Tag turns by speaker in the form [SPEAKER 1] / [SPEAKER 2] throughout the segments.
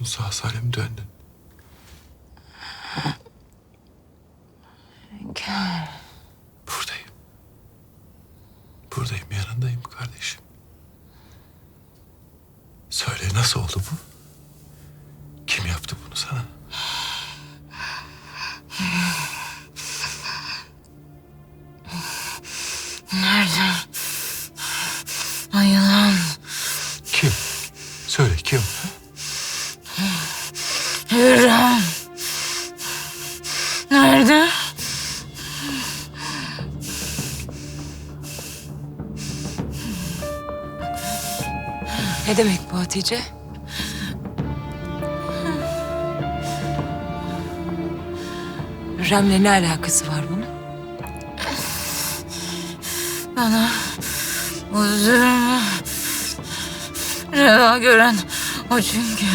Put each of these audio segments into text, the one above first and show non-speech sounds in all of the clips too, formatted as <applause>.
[SPEAKER 1] olsun sağ salim döndün.
[SPEAKER 2] Hünkârım.
[SPEAKER 1] Buradayım. Buradayım yanındayım kardeşim. Söyle nasıl oldu bu?
[SPEAKER 3] Hatice? Hürrem'le ne alakası var bunun?
[SPEAKER 2] Bana bu zulmü reva gören o çünkü.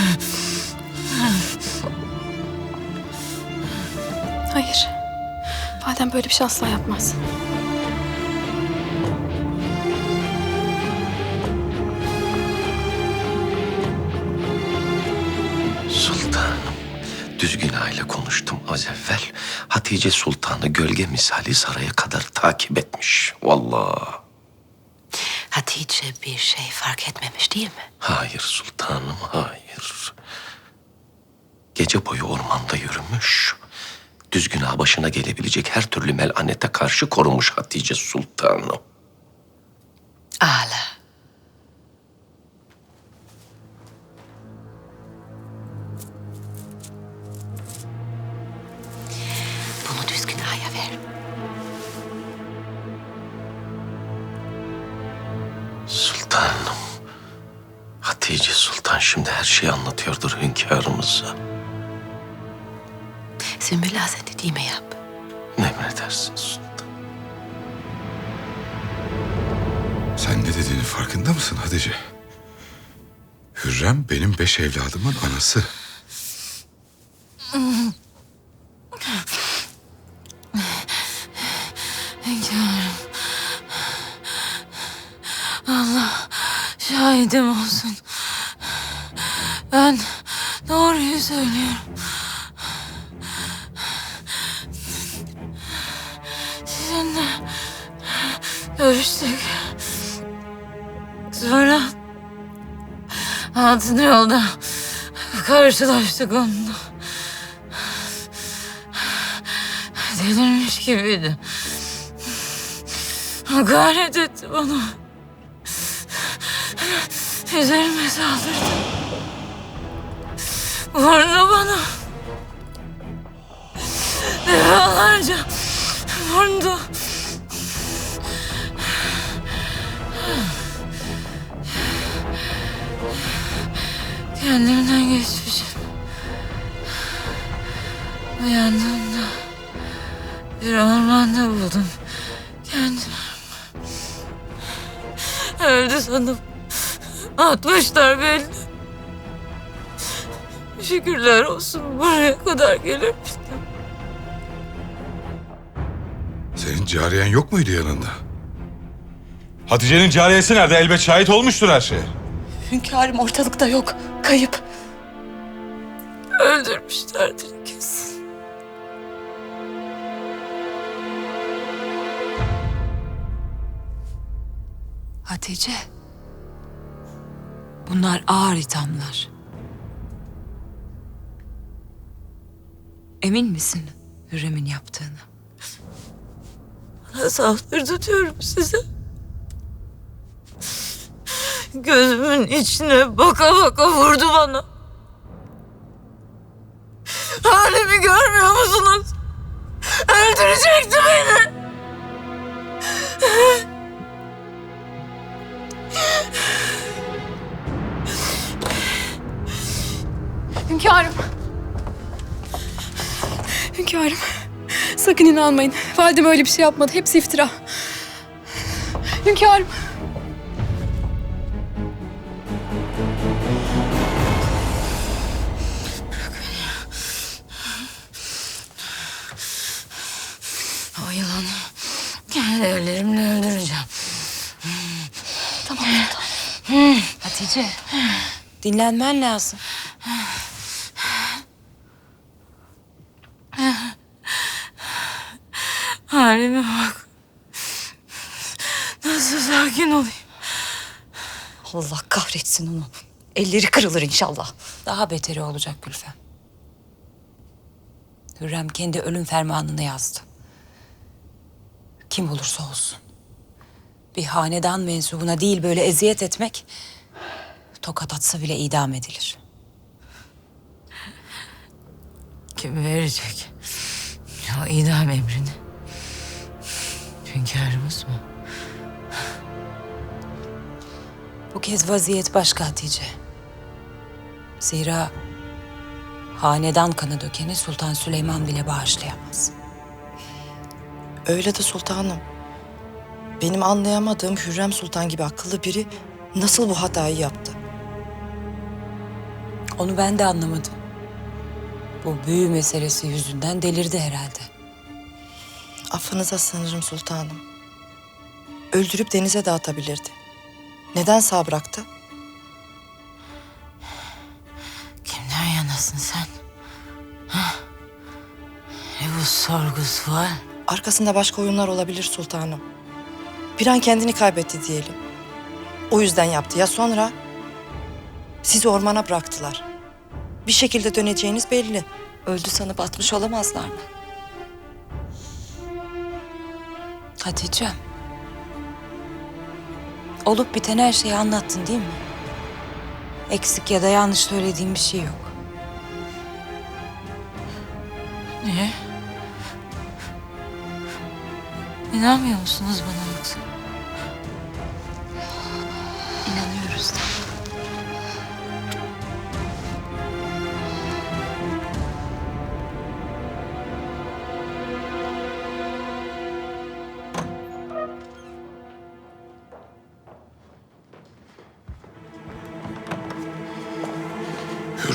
[SPEAKER 4] Hayır. Validem böyle bir şey asla yapmaz.
[SPEAKER 5] Düzgün aile konuştum az evvel. Hatice Sultan'ı gölge misali saraya kadar takip etmiş. Vallahi.
[SPEAKER 3] Hatice bir şey fark etmemiş değil mi?
[SPEAKER 5] Hayır sultanım, hayır. Gece boyu ormanda yürümüş. Düzgün ağa başına gelebilecek her türlü melanete karşı korumuş Hatice Sultanım.
[SPEAKER 3] Ağla.
[SPEAKER 5] Hatice Sultan şimdi her şeyi anlatıyordur hünkârımıza.
[SPEAKER 3] Sümbül Ağa sen dediğimi yap.
[SPEAKER 5] Ne emredersin sultan?
[SPEAKER 1] Sen ne dediğinin farkında mısın Hatice? Hürrem benim beş evladımın anası.
[SPEAKER 2] Hünkârım. Allah şahidim olsun. Altın yolda karşılaştık onunla. Delirmiş gibiydi. Hakaret etti bana. Üzerime saldırdı. Vurdu bana. Defalarca vurdu. Kendimden geçmişim. Uyandığımda bir ormanda buldum kendimi. Öldü sanıp atmışlar belli. Şükürler olsun buraya kadar gelebildim.
[SPEAKER 1] Senin cariyen yok muydu yanında?
[SPEAKER 6] Hatice'nin cariyesi nerede? Elbet şahit olmuştur her şeye.
[SPEAKER 4] Hünkârım ortalıkta yok. Kayıp.
[SPEAKER 2] Öldürmüşlerdir kesin.
[SPEAKER 3] Hatice. Bunlar ağır ithamlar. Emin misin Hürrem'in yaptığını?
[SPEAKER 2] Bana saldırdı diyorum size. Gözümün içine baka baka vurdu bana. Halimi görmüyor musunuz? Öldürecekti beni.
[SPEAKER 4] Hünkârım. Hünkârım. Sakın inanmayın. Validem öyle bir şey yapmadı. Hepsi iftira. Hünkârım.
[SPEAKER 3] Dinlenmen lazım.
[SPEAKER 2] Halime bak. Nasıl sakin olayım?
[SPEAKER 7] Allah kahretsin onu. Elleri kırılır inşallah.
[SPEAKER 3] Daha beteri olacak Gülfem. Hürrem kendi ölüm fermanını yazdı. Kim olursa olsun. Bir hanedan mensubuna değil böyle eziyet etmek ...tokat atsa bile idam edilir.
[SPEAKER 2] Kim verecek? O idam emrini. Hünkârımız mı?
[SPEAKER 3] Bu kez vaziyet başka Hatice. Zira hanedan kanı dökeni Sultan Süleyman bile bağışlayamaz.
[SPEAKER 7] Öyle de sultanım. Benim anlayamadığım Hürrem Sultan gibi akıllı biri nasıl bu hatayı yaptı?
[SPEAKER 3] Onu ben de anlamadım. Bu büyü meselesi yüzünden delirdi herhalde.
[SPEAKER 7] Affınıza sığınırım sultanım. Öldürüp denize de atabilirdi. Neden sağ bıraktı?
[SPEAKER 2] Kimden yanasın sen? Ha? Ne bu sorgu sual?
[SPEAKER 7] Arkasında başka oyunlar olabilir sultanım. Bir an kendini kaybetti diyelim. O yüzden yaptı. Ya sonra? Sizi ormana bıraktılar. Bir şekilde döneceğiniz belli. Öldü sanıp atmış olamazlar mı?
[SPEAKER 3] Hatice'm. Olup biten her şeyi anlattın değil mi? Eksik ya da yanlış söylediğim bir şey yok.
[SPEAKER 2] Niye? İnanmıyor musunuz bana yoksa?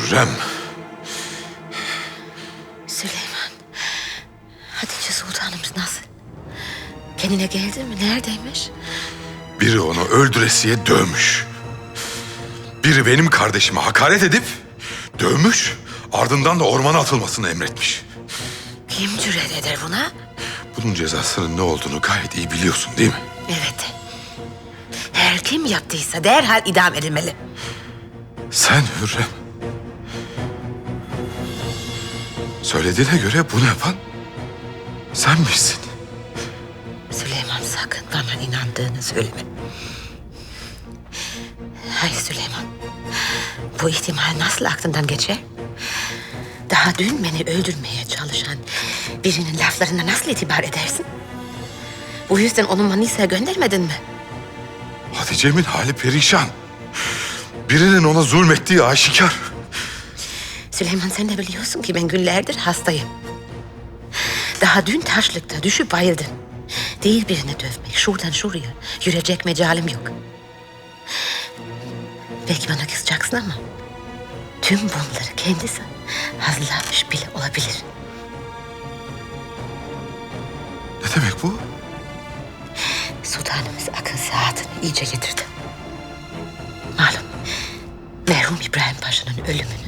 [SPEAKER 1] Hürrem.
[SPEAKER 3] Süleyman. Hatice Sultanımız nasıl? Kendine geldi mi? Neredeymiş?
[SPEAKER 1] Biri onu öldüresiye dövmüş. Biri benim kardeşime hakaret edip dövmüş. Ardından da ormana atılmasını emretmiş.
[SPEAKER 3] Kim cüret eder buna?
[SPEAKER 1] Bunun cezasının ne olduğunu gayet iyi biliyorsun değil mi?
[SPEAKER 3] Evet. Her kim yaptıysa derhal idam edilmeli.
[SPEAKER 1] Sen Hürrem. Söylediğine göre bunu yapan sen misin?
[SPEAKER 3] Süleyman sakın bana inandığını söyleme. Hayır Süleyman. Bu ihtimal nasıl aklından geçer? Daha dün beni öldürmeye çalışan birinin laflarına nasıl itibar edersin? Bu yüzden onu Manisa'ya göndermedin mi?
[SPEAKER 1] Hatice'min hali perişan. Birinin ona zulmettiği aşikar.
[SPEAKER 3] Süleyman sen de biliyorsun ki ben günlerdir hastayım. Daha dün taşlıkta düşüp bayıldım. Değil birini dövmek, şuradan şuraya yürüyecek mecalim yok. Belki bana kızacaksın ama... ...tüm bunları kendisi hazırlamış bile olabilir.
[SPEAKER 1] Ne demek bu?
[SPEAKER 3] Sultanımız akıl saatini iyice getirdi. Malum merhum İbrahim Paşa'nın ölümünü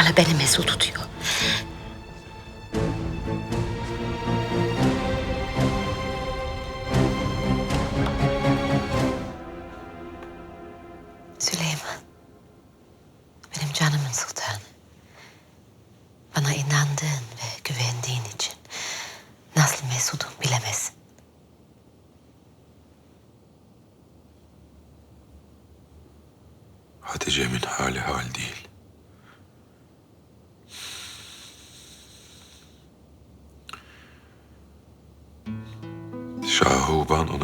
[SPEAKER 3] Hala beni mesul tutuyor. Süleyman. Benim canımın sultanı. Bana inandığın ve güvendiğin için nasıl mesudum bilemezsin.
[SPEAKER 1] Hatice'min hali hal değil.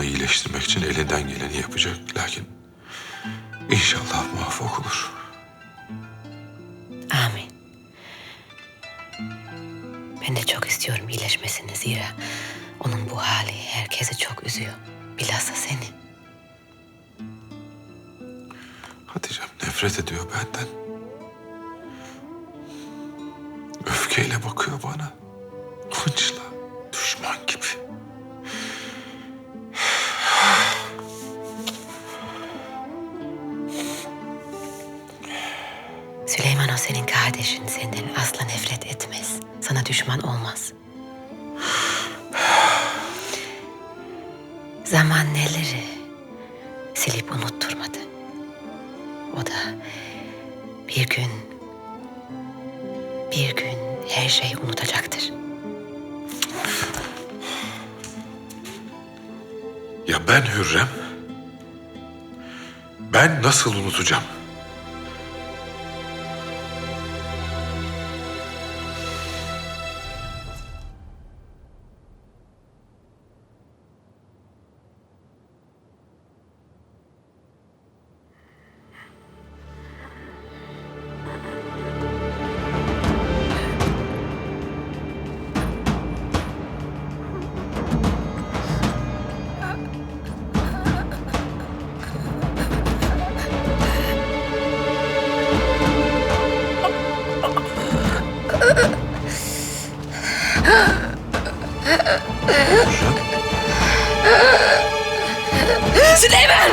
[SPEAKER 1] İyileştirmek için elinden geleni yapacak. Lakin inşallah muvaffak olur.
[SPEAKER 3] Amin. Ben de çok istiyorum iyileşmesini zira onun bu hali herkesi çok üzüyor. Bilhassa seni.
[SPEAKER 1] Hatice'm nefret ediyor benden. Düşman
[SPEAKER 3] o senin kardeşin senden asla nefret etmez. Sana düşman olmaz. <sighs> Zaman neleri silip unutturmadı. O da bir gün bir gün her şeyi unutacaktır.
[SPEAKER 1] Ya ben Hürrem? Ben nasıl unutacağım?
[SPEAKER 3] Süleyman!